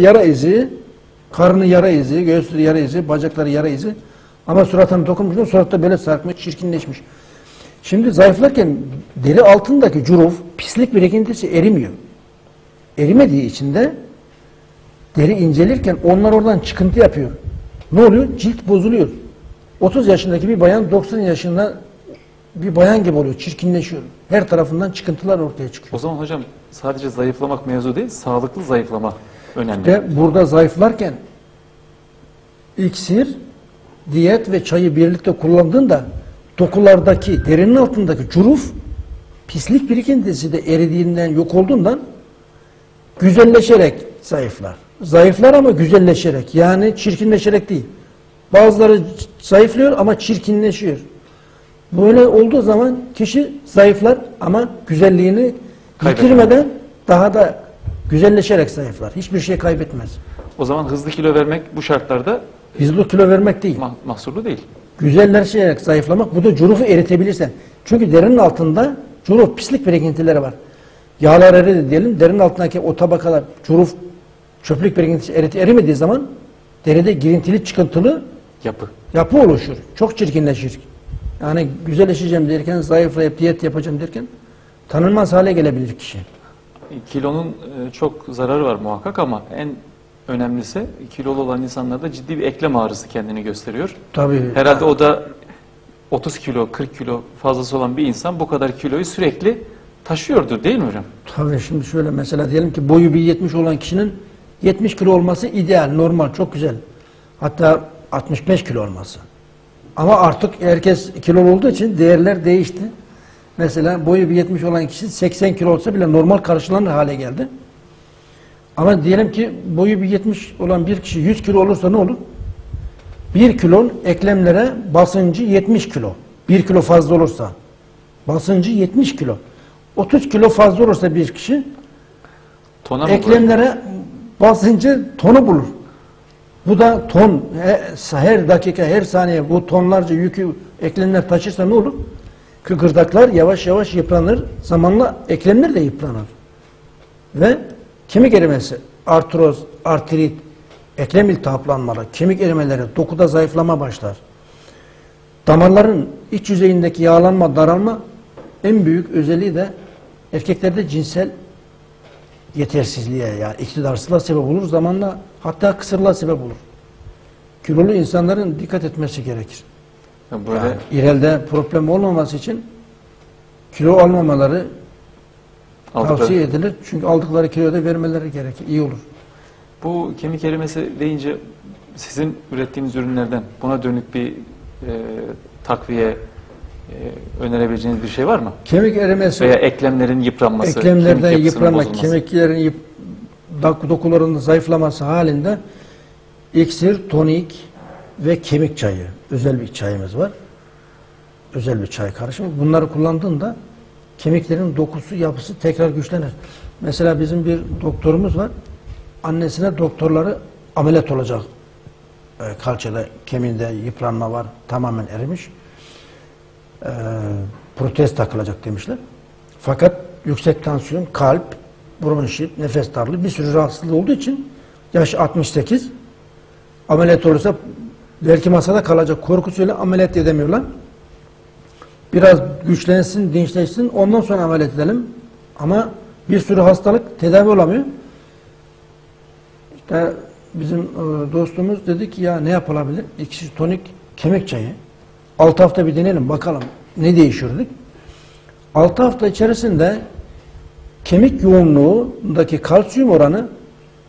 yara izi, karnı yara izi, göğsü yara izi, bacakları yara izi. Ama suratına dokunmuş, suratta böyle sarkmış, çirkinleşmiş. Şimdi zayıflarken deri altındaki curuf, pislik birikintisi erimiyor. Erimediği için de deri incelirken onlar oradan çıkıntı yapıyor. Ne oluyor? Cilt bozuluyor. 30 yaşındaki bir bayan 90 yaşında bir bayan gibi oluyor, çirkinleşiyor. Her tarafından çıkıntılar ortaya çıkıyor. O zaman hocam sadece zayıflamak mevzu değil, sağlıklı zayıflama önemli. Ve burada zayıflarken iksir, diyet ve çayı birlikte kullandığında dokulardaki, derinin altındaki curuf, pislik birikintisi de eridiğinden, yok olduğundan güzelleşerek zayıflar. Zayıflar ama güzelleşerek. Yani çirkinleşerek değil. Bazıları zayıflıyor ama çirkinleşiyor. Böyle olduğu zaman kişi zayıflar ama güzelliğini Kaybeder. yitirmeden daha da güzelleşerek zayıflar. Hiçbir şey kaybetmez. O zaman hızlı kilo vermek bu şartlarda Hızlı kilo vermek değil. ma- mahsurlu değil. Güzelleşerek zayıflamak. Bu da curufu eritebilirsen. Çünkü derinin altında curuf pislik birikintileri var. Yağlar eridi diyelim. Derinin altındaki o tabakalar curuf çöplük birikintisi eriti erimediği zaman deride girintili çıkıntılı Yapı. yapı oluşur. Çok çirkinleşir. Yani güzelleşeceğim derken, zayıflayıp diyet yapacağım derken tanınmaz hale gelebilir kişi. Kilonun e, çok zararı var muhakkak ama en önemlisi kilolu olan insanlarda ciddi bir eklem ağrısı kendini gösteriyor. Tabii. Herhalde o da 30 kilo, 40 kilo fazlası olan bir insan bu kadar kiloyu sürekli taşıyordur değil mi hocam? Tabii şimdi şöyle mesela diyelim ki boyu bir 70 olan kişinin 70 kilo olması ideal, normal, çok güzel. Hatta 65 kilo olması. Ama artık herkes kilolu olduğu için değerler değişti. Mesela boyu bir 70 olan kişi 80 kilo olsa bile normal karşılanır hale geldi. Ama diyelim ki boyu bir 70 olan bir kişi 100 kilo olursa ne olur? 1 kilon eklemlere basıncı 70 kilo. 1 kilo fazla olursa. Basıncı 70 kilo. 30 kilo fazla olursa bir kişi Tona eklemlere basıncı tonu bulur. Bu da ton. He- Her dakika, her saniye bu tonlarca yükü eklemler taşırsa ne olur? Kıkırdaklar yavaş yavaş yıpranır. Zamanla eklemler de yıpranır. Ve kemik erimesi, artroz, artrit, eklem iltihaplanmaları, kemik erimeleri, dokuda zayıflama başlar. Damarların iç yüzeyindeki yağlanma, daralma en büyük özelliği de erkeklerde cinsel yetersizliğe yani iktidarsızlığa sebep olur. Zamanla hatta kısırlığa sebep olur. Kilolu insanların dikkat etmesi gerekir. Böyle Yani ileride problem olmaması için kilo almamaları aldıkları- tavsiye edilir. Çünkü aldıkları kiloyu da vermeleri gerekir. İyi olur. Bu kemik erimesi deyince sizin ürettiğiniz ürünlerden buna dönük bir e, takviye e, önerebileceğiniz bir şey var mı? Kemik erimesi, Veya eklemlerin yıpranması, eklemlerden kemik yıpranma, bozulması. kemiklerin yıp, dokularının zayıflaması halinde iksir, tonik ve kemik çayı. Özel bir çayımız var. Özel bir çay karışımı. Bunları kullandığında kemiklerin dokusu, yapısı tekrar güçlenir. Mesela bizim bir doktorumuz var. Annesine doktorları ameliyat olacak. E, kalçada, kemiğinde yıpranma var. Tamamen erimiş. E, protez takılacak demişler. Fakat yüksek tansiyon, kalp, bronşit, nefes darlığı bir sürü rahatsızlığı olduğu için yaş 68 ameliyat olursa belki masada kalacak korkusuyla ameliyat edemiyorlar. Biraz güçlensin, dinçleşsin ondan sonra ameliyat edelim. Ama bir sürü hastalık tedavi olamıyor. İşte bizim e, dostumuz dedi ki ya ne yapılabilir? İkisi tonik kemik çayı. 6 hafta bir deneyelim bakalım ne değişirdik. 6 hafta içerisinde kemik yoğunluğundaki kalsiyum oranı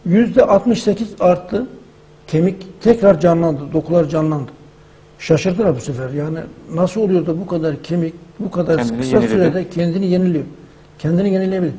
yüzde 68 arttı. Kemik tekrar canlandı, dokular canlandı. Şaşırdılar bu sefer. Yani nasıl oluyor da bu kadar kemik bu kadar Kendini kısa yeniledi. sürede kendini yeniliyor. Kendini yenileyebilir.